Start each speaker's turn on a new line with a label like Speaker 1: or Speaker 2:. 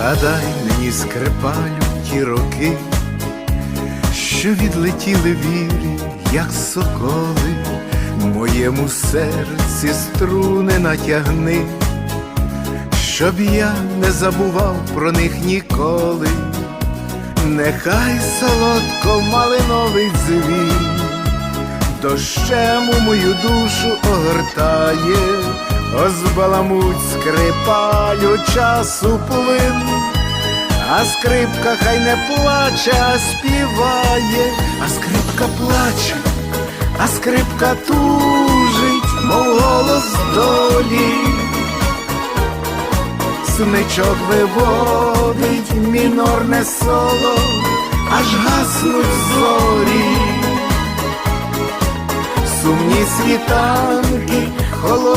Speaker 1: Згадай мені скрипалю ті роки, що відлетіли вірі, як соколи, моєму серці струни натягни, щоб я не забував про них ніколи, нехай солодко малиновий дзвін, дощем у мою душу огортає, озбаламуть скрипалю часу плин. А скрипка хай не плаче, а співає, а скрипка плаче, а скрипка тужить, мов голос долі. Смичок виводить мінорне соло, аж гаснуть зорі. Сумні світанки, холодні.